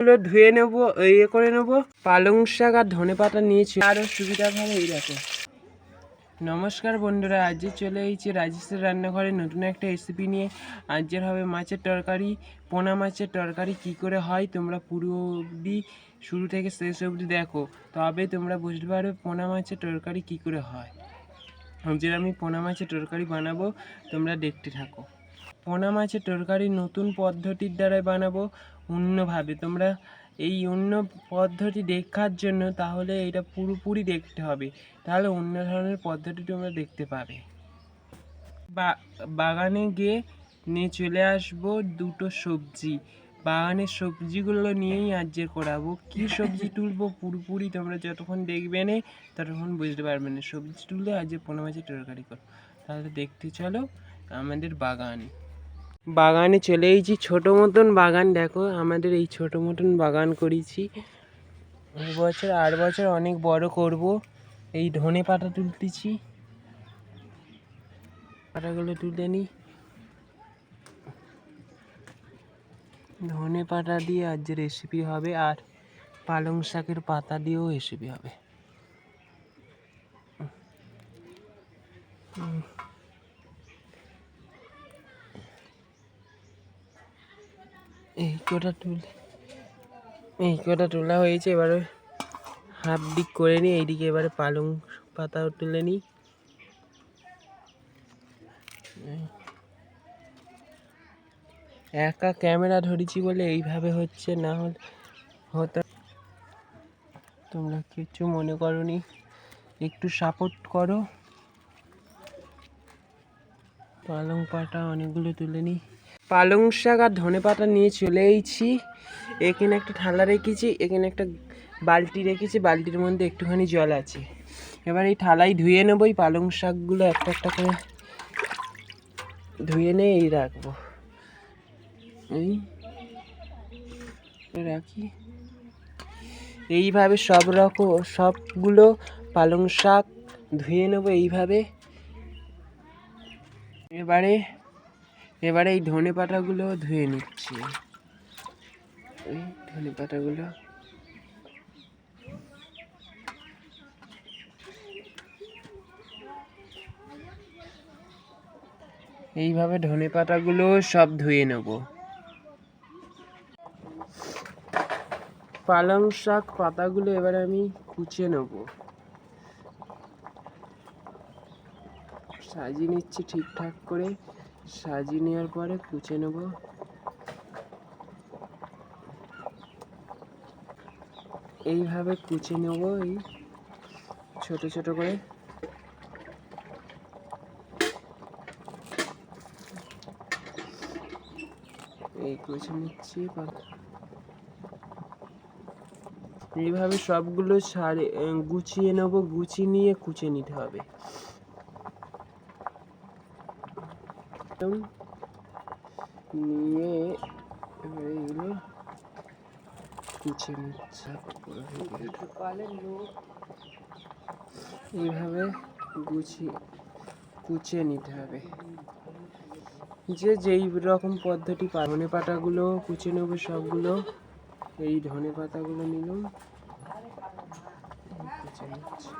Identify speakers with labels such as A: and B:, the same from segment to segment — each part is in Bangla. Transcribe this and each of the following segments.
A: এগুলো ধুয়ে নেব ইয়ে করে নেব। পালং শাক আর ধনে পাতা নিয়েছি। আরও সুবিধা ভালো এই দেখো। নমস্কার বন্ধুরা আজকে চলে এসেছি রাজেশের রান্নাঘরে নতুন একটা রেসিপি নিয়ে। আজকের হবে মাছের তরকারি। পোনা মাছের তরকারি কি করে হয় তোমরা পুরো অবধি শুরু থেকে শেষ অবধি দেখো। তবে তোমরা বুঝতে পারবে পোনা মাছের তরকারি কি করে হয়। আজকের আমি পোনা মাছের তরকারি বানাবো, তোমরা দেখতে থাকো। পোনা মাছের তরকারি নতুন পদ্ধতির দ্বারাই বানাবো। অন্যভাবে। তোমরা এই অন্য পদ্ধতি দেখার জন্য তাহলে এটা পুরোপুরি দেখতে হবে। তাহলে অন্য ধরনের পদ্ধতি তোমরা দেখতে পাবে। বা, বাগানে গিয়ে নিয়ে চলে আসব দুটো সবজি। বাগানের সবজিগুলো নিয়েই আজকে করাবো। কি সবজি তুলবো পুরোপুরি তোমরা যতক্ষণ দেখবে না, ততক্ষণ বুঝতে পারবে না। সবজি তুলে আজকে পোনা মাছের তরকারি করো তাহলে দেখতে চলো আমাদের বাগান। বাগানে চলে এসেছি। ছোটো মতন বাগান, দেখো আমাদের এই ছোটো মতন বাগান করেছি। এই বছর আর বছর অনেক বড় করব। এই ধনে পাতা তুলতেছি। পাতাগুলো তুলে নিই। ধনে পাতা দিয়ে আজ রেসিপি হবে আর পালং শাকের পাতা দিয়েও রেসিপি হবে। উম। এই কটা তুলে এই কটা তোলা হয়েছে, এবারে হাফ দিক করে নিই, এইদিকে এবারে পালং পাতাও তুলে নিই। একা ক্যামেরা ধরেছি বলে এইভাবে হচ্ছে না হলে হতো তোমরা কিছু মনে করনি, একটু সাপোর্ট করো। পালং পাতা অনেকগুলো তুলে নিই। পালং শাক আর ধনে পাতা নিয়ে চলে এসেছি। এখানে একটা থালা রেখেছি, এখানে একটা বালতি রেখেছি, বালতির মধ্যে একটুখানি জল আছে। এবার এই থালায় ধুয়ে নেব, এই পালং শাকগুলো একটা একটা করে ধুয়ে নিয়ে এই রাখব। এই রাখি। এইভাবে সব রকম, সবগুলো পালং শাক ধুয়ে নেব এইভাবে। এবারে এবারে এই ধনে পাতাগুলো ধুয়ে নিচ্ছি। এই ধনে পাতাগুলো। এইভাবে ধনে পাতাগুলো সব ধুয়ে নেব। পালং শাক পাতাগুলো এবারে আমি কুচে নেব। সাজিয়ে নিচ্ছি ঠিকঠাক করে। সাজিয়ে নেওয়ার পরে কুচে নেব। এইভাবে কুচে নেব এই ছোট ছোট করে। এই কুচে নিচ্ছি এইভাবে সবগুলো সারে গুছিয়ে নেব, গুছিয়ে নিয়ে কুচে নিতে হবে। নিয়ে এবারে এগুলো কুচে নিচ্ছে এইভাবে গুছিয়ে কুচিয়ে নিতে হবে। যে যেই রকম পদ্ধতি ধনে পাতাগুলো কুচে নেব সবগুলো এই ধনে পাতাগুলো নিলাম। কুচে নিচ্ছি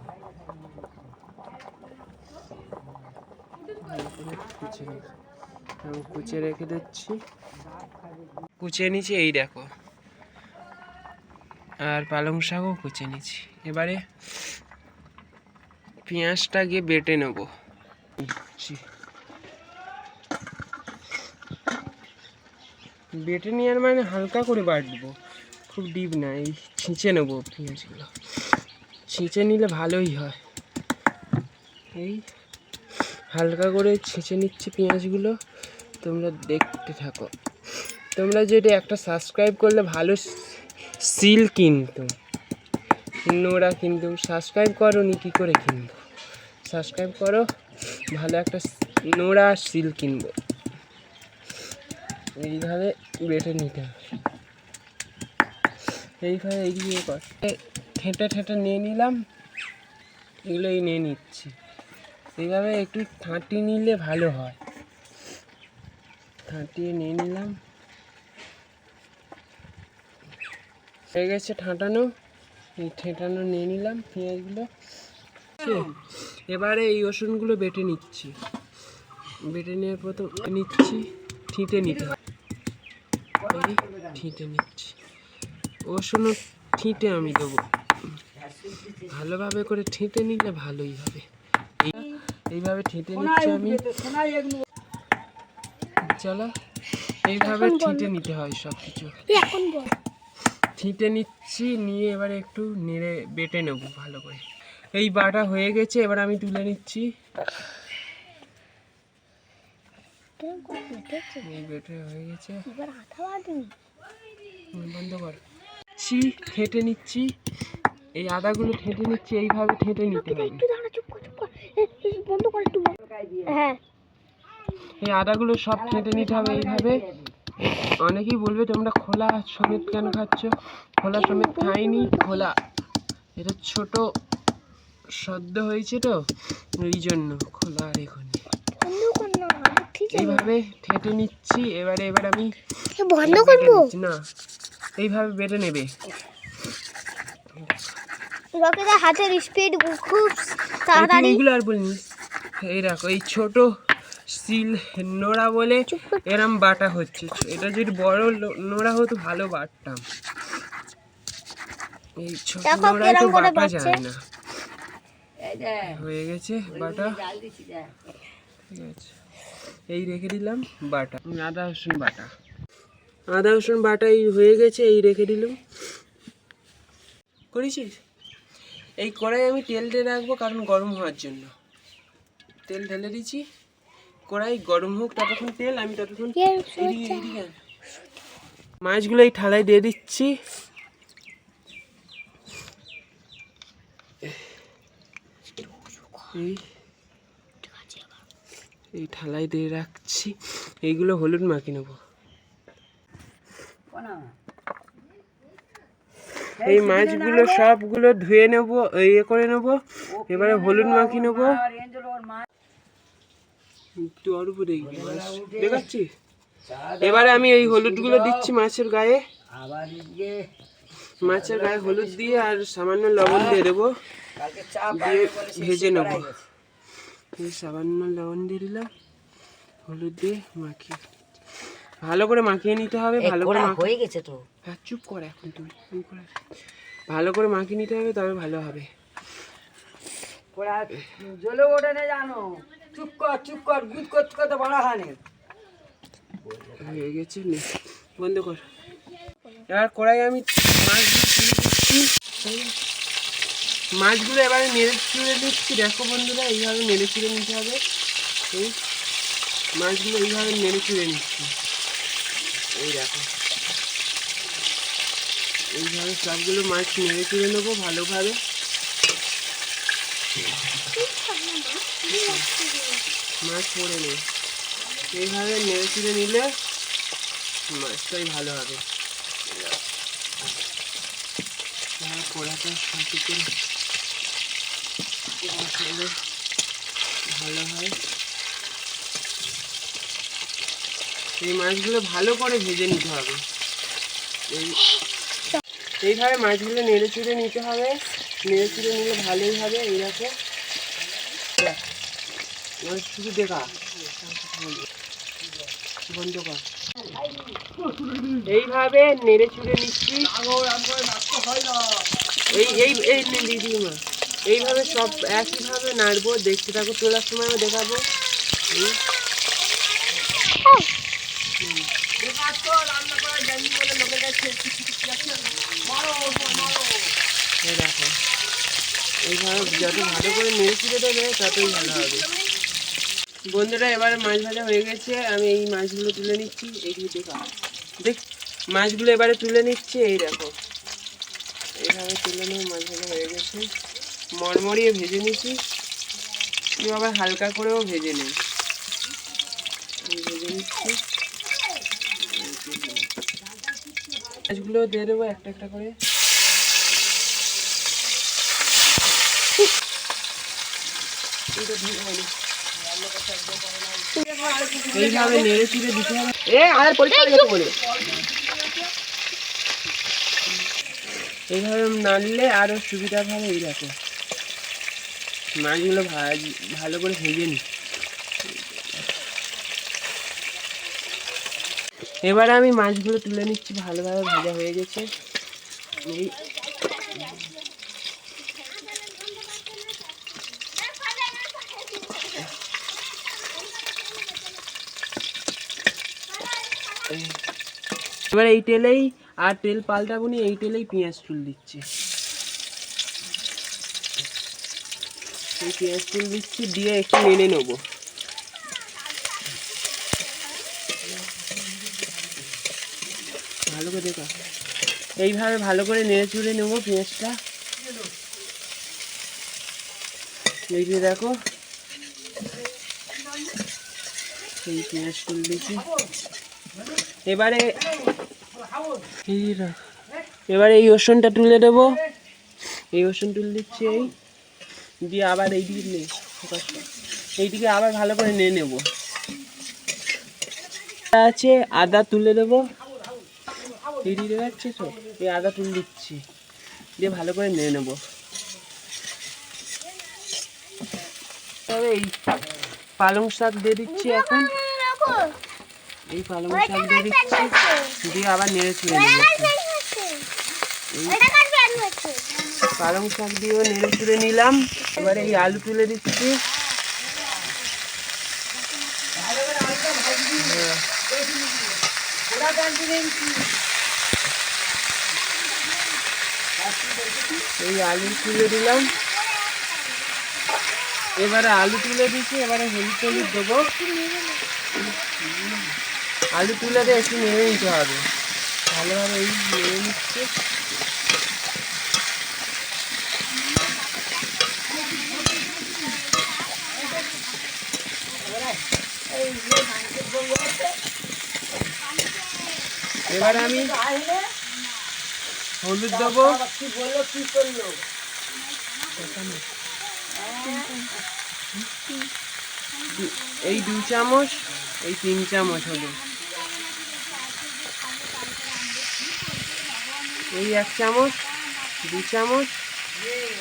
A: ভালো করে কুচে আমি কুচে রেখে দিচ্ছি। কুচে নিচ্ছি, এই দেখো। আর পালং শাকও কুচে নিচ্ছি। এবারে পেঁয়াজটা গিয়ে বেটে নেব। বেটে নেওয়ার মানে হালকা করে বাটবো। খুব ডিপ না, এই ছিঁচে নেব পেঁয়াজগুলো। ছিঁচে নিলে ভালোই হয়। এই হালকা করে ছেঁচে নিচ্ছি পেঁয়াজগুলো। তোমরা দেখতে থাকো। তোমরা যদি একটা সাবস্ক্রাইব করলে ভালো সিল কিনতো। নোরা কিন্তু সাবস্ক্রাইব করো নি কী করে কিনবো? সাবস্ক্রাইব করো, ভালো একটা নোরা সিল কিনবো। এইভাবে বেটে নিতে হবে। এইভাবে এইদিকে কর। ঠেঁটে ঠেঁটে নিয়ে নিলাম। এগুলো এই নিয়ে নিচ্ছি। এইভাবে একটু ঠাঁটিয়ে নিলে ভালো হয়। ঠাঁটিয়ে নিয়ে নিলাম। হয়ে গেছে ঠাঁটানো। এই ঠেঁটানো নিয়ে নিলাম পেঁয়াজগুলো। এবারে এই রসুনগুলো বেটে নিচ্ছি। বেটে নেওয়ার পর তো নিচ্ছি ঠিঁটে নিতে হবে। এই ঠিঁটে নিচ্ছি। রসুনও ঠিঁটে আমি দেবো। ভালোভাবে করে ঠিঁটে নিলে ভালোই হবে। এইভাবে ঠিঁটে নিচ্ছি আমি। চলো এইভাবে ঠিঁটে নিতে হয় সব কিছু ঠিঁটে নিচ্ছি নিয়ে এবারে একটু নেড়ে বেটে নেব ভালো করে। এই বাটা হয়ে গেছে এবার আমি তুলে নিচ্ছি। বেটে হয়ে গেছে। বন্ধ কর। ছি ঠেটে নিচ্ছি। এই আদাগুলো ঠেটে নিচ্ছি এইভাবে ঠেটে নিতে হবে
B: বন্ধ কর একটু হ্যাঁ।
A: এই আদাগুলো সব ঠেটে নিতে হবে এইভাবে। অনেকেই বলবে তোমরা খোলা সমেত কেন খাচ্ছ? খোলা সমেত খাইনি খোলা। এটা ছোট সদ্য হয়েছে তো এই জন্য খোলা আর এখন এইভাবে ঠেটে নিচ্ছি এবারে এবার আমি
B: বন্ধ করব?
A: না এইভাবে বেটে নেবে।
B: রকেটের হাতের স্পিড খুব তাড়াতাড়ি
A: এইগুলো আর বলিনি? এই দেখো এই ছোট সিল নোড়া বলে এরম বাটা হচ্ছে। এটা যদি বড় নোড়া হতো ভালো বাটতাম। এই ছোট নোড়ায় তো বাটা যায় না। হয়ে গেছে বাটা। ঠিক আছে। এই রেখে দিলাম বাটা। আদা রসুন বাটা। আদা রসুন বাটা এই হয়ে গেছে এই রেখে দিলাম। করেছিস? এই কড়াই আমি তেল দিয়ে রাখব কারণ গরম হওয়ার জন্য। তেল ঢেলে দিচ্ছি। কড়াই গরম হোক ততক্ষণ তেল আমি ততক্ষণ আন। মাছগুলো এই থালায় দিয়ে দিচ্ছি। এই এই থালায় দিয়ে রাখছি। এইগুলো হলুদ মাখিয়ে নেব। এই মাছগুলো সবগুলো ধুয়ে নেব ইয়ে করে নেব, এবারে হলুদ মাখিয়ে নেব। একটু অল্প দেখবি মাছ দেখাচ্ছি? এবারে আমি এই হলুদগুলো দিচ্ছি মাছের গায়ে। মাছের গায়ে হলুদ দিয়ে আর সামান্য লবণ দিয়ে দেবো। দিয়ে ভেজে নেব। এই সামান্য লবণ দিয়ে দিলাম, হলুদ দিয়ে মাখিয়ে। ভালো করে মাখিয়ে নিতে হবে ভালো করে
C: হয়ে গেছে তো।
A: হ্যাঁ চুপ কর এখন করে। ভালো করে মাখিয়ে নিতে হবে তবে ভালো হবে।
C: ওরা জ্বলে ওঠে না জানো? চুপ কর চুপ কর গুদ করতে করতে বড় হানে
A: হয়ে গেছে নে বন্ধ কর। এবার কড়াই আমি মাছগুলো মাছগুলো এবারে নেড়ে চুড়ে দিচ্ছি দেখো বন্ধুরা এইভাবে নেড়ে চুড়ে নিতে হবে। এই মাছগুলো এইভাবে নেড়ে চুড়ে নিচ্ছি। এই দেখো। এইভাবে সবগুলো মাছ নেড়ে চুড়ে নেব ভালোভাবে। মাছ পড়ে নেই। এইভাবে নেড়ে চুড়ে নিলে মাছটাই ভালো হবে। ভালো হয়। এই মাছগুলো ভালো করে ভেজে নিতে হবে। এই এইভাবে মাছগুলো নেড়ে চুড়ে নিতে হবে। নেড়ে চুড়ে নিলে ভালোই হবে এইরকম এবার শুধু দেখা। বন্ধ কর। এইভাবে নেড়ে চুড়ে নিচ্ছি। এই এই এই নে দিদি মা এইভাবে সব একইভাবে নাড়বো। দেখতে থাকো, তোলার সময় দেখাবো। এই দেখো। এইভাবে যত ভালো করে নেড়ে দেবে ততই ভালো হবে। বন্ধুরা, এবারে মাছ ভাজা হয়ে গেছে। আমি এই মাছগুলো তুলে নিচ্ছি। এইগুলো দেখা দেখ, মাছগুলো এবারে তুলে নিচ্ছি, এই দেখো। এইভাবে তুলে নিয়ে মাছ ভাজা হয়ে গেছে। মরমরিয়ে ভেজে নিচ্ছি। একটু আবার হালকা করেও ভেজে নিই। ভেজে নিচ্ছি। মাছগুলো দিয়ে দেবো একটা একটা করে এটা ঠিক হয়নি। এইভাবে নেড়ে চিড়ে দিতে হবে। এ আর পরিষ্কার বলে। এইভাবে নাড়লে আরও সুবিধা হবে এই দেখো। মাছগুলো ভাজ ভালো করে ভেজে নি। এবারে আমি মাছগুলো তুলে নিচ্ছি ভালোভাবে ভাজা হয়ে গেছে। এই এবার এই তেলেই আর তেল পাল্টাবো নি, এই তেলেই পেঁয়াজ চুল দিচ্ছি। এই পেঁয়াজ চুল দিচ্ছি, দিয়ে একটু নেড়ে নেব। ভালো করে দেখো। এইভাবে ভালো করে নেড়ে চুড়ে নেব পেঁয়াজটা। এই যে দেখো। এই পেঁয়াজ চুল দিচ্ছি। এবারে এবারে এই রসুনটা তুলে দেবো। এই রসুন তুলে দিচ্ছি এই। দিয়ে আবার এই দিকে নে এইদিকে আবার ভালো করে নিয়ে নেব। আছে, আদা তুলে দেবো। এই তো? এই আদা তুলে দিচ্ছি। দিয়ে ভালো করে নিয়ে নেব। তবে এই পালং শাক দিয়ে দিচ্ছি এখন। এই পালং শাক দিয়ে দিচ্ছি দিয়ে আবার নেড়ে চুড়ে
B: আছে
A: পালং শাক দিয়েও নেড়ে চুড়ে নিলাম। এবারে এই আলু তুলে দিচ্ছি। এই আলু তুলে দিলাম। এবারে আলু তুলে দিচ্ছি এবারে হলুদ টলুদ দেবো। আলু তুলে দিয়ে একটু নেড়ে নিতে হবে। ভালোভাবে এই নেড়ে নিচ্ছে। এবারে আমি হলুদ দেবো। এই দু চামচ, এই তিন চামচ হলুদ। এই এক চামচ, দু চামচ,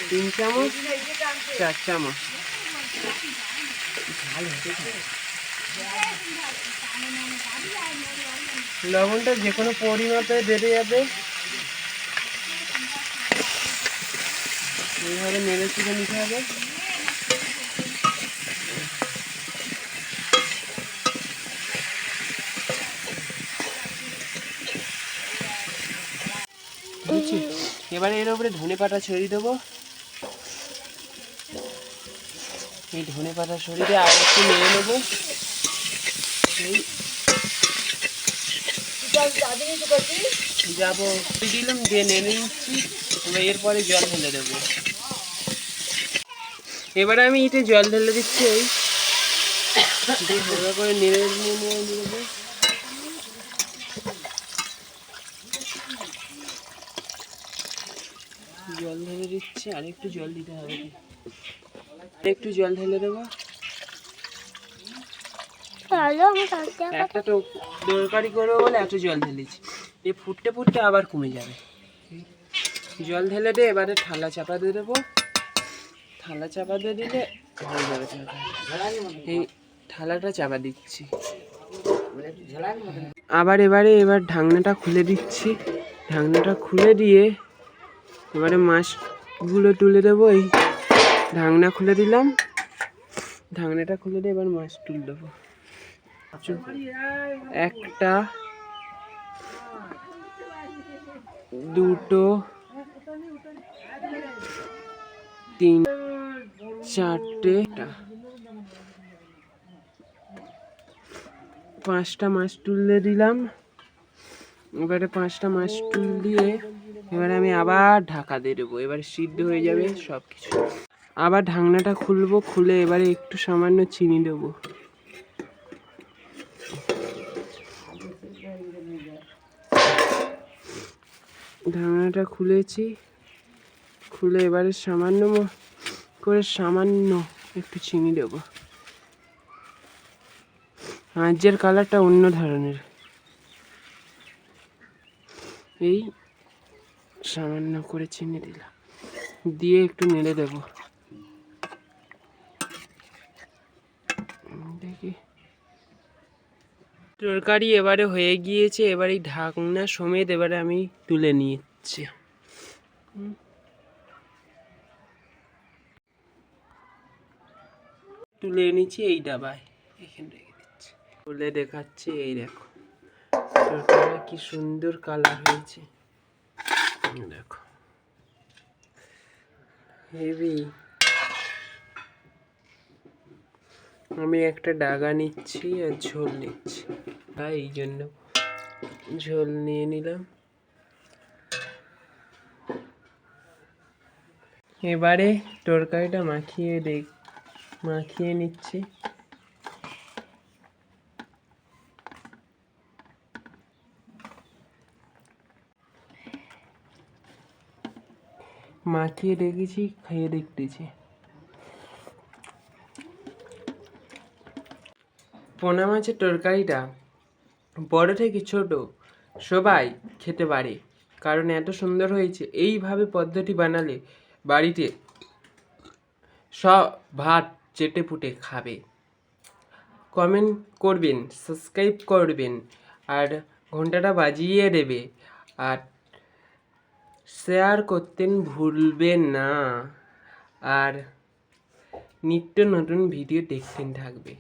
A: তিন চামচ, চার চামচ। লবণটা যে কোনো পরিমাপে বেড়ে যাবে। এইভাবে নেড়ে চুড়ে নিতে হবে। এবারে এর উপরে ধনে পাতা ছড়িয়ে দেবো। এই ধনে পাতা ছড়িয়ে দিয়ে আর একটু নেড়ে নেব। যাব দিলাম, দিয়ে নেড়ে নিচ্ছি। এরপরে জল ঢেলে দেবো। এবারে আমি ইটে জল ঢেলে দিচ্ছি, এই। করে নেড়ে নিয়ে নিয়ে নেব জল ঢেলে দিচ্ছি আর একটু জল দিতে হবে। একটু জল ঢেলে দেবো। একটা তো তরকারি করব বলে এত জল ঢেলেছি। এ ফুটতে ফুটতে আবার কমে যাবে। জল ঢেলে দিয়ে এবারে থালা চাপা দিয়ে দেবো। থালা চাপা দিয়ে দিলে হয়ে যাবে এই থালাটা চাপা দিচ্ছি। আবার এবারে এবার ঢাকনাটা খুলে দিচ্ছি। ঢাকনাটা খুলে দিয়ে এবারে মাছগুলো তুলে দেবো, এই ঢাকনা খুলে দিলাম। ঢাকনাটা খুলে দিয়ে এবার মাছ তুলে দেবো। একটা, দুটো, তিন, চারটে পাঁচটা মাছ তুলে দিলাম। এবারে পাঁচটা মাছ তুল দিয়ে এবারে আমি আবার ঢাকা দিয়ে দেবো। এবারে সিদ্ধ হয়ে যাবে সব কিছু আবার ঢাকনাটা খুলবো, খুলে এবারে একটু সামান্য চিনি দেবো। ঢাকনাটা খুলেছি, খুলে এবারে সামান্য করে সামান্য একটু চিনি দেব। আজের কালারটা অন্য ধরনের। এই সামান্য করে চিনি দিলাম। দিয়ে একটু নেড়ে দেবো। দেখি। তরকারি এবারে হয়ে গিয়েছে, এবারে ঢাকনা সমেত এবারে আমি তুলে হুম। তুলে এনেছি এই ডাবায়। এখানে রেখে দিচ্ছি। তুলে দেখাচ্ছি, এই দেখো। তরকারিটা কি সুন্দর কালার হয়েছে। দেখো হেভি আমি একটা ডাগা নিচ্ছি আর ঝোল নিচ্ছি। তাই এই জন্য ঝোল নিয়ে নিলাম। এবারে তরকারিটা মাখিয়ে দেখ মাখিয়ে নিচ্ছি। মাখিয়ে রেখেছি, খেয়ে দেখতেছি। পোনা মাছের তরকারিটা বড় থেকে ছোট সবাই খেতে পারে, কারণ এত সুন্দর হয়েছে। এইভাবে পদ্ধতি বানালে বাড়িতে সব ভাত চেটে পুটে খাবে। কমেন্ট করবেন, সাবস্ক্রাইব করবেন, আর ঘন্টাটা বাজিয়ে দেবে। আর শেয়ার করতেন ভুলবেন না। আর নিত্য নতুন ভিডিও দেখতেন থাকবে।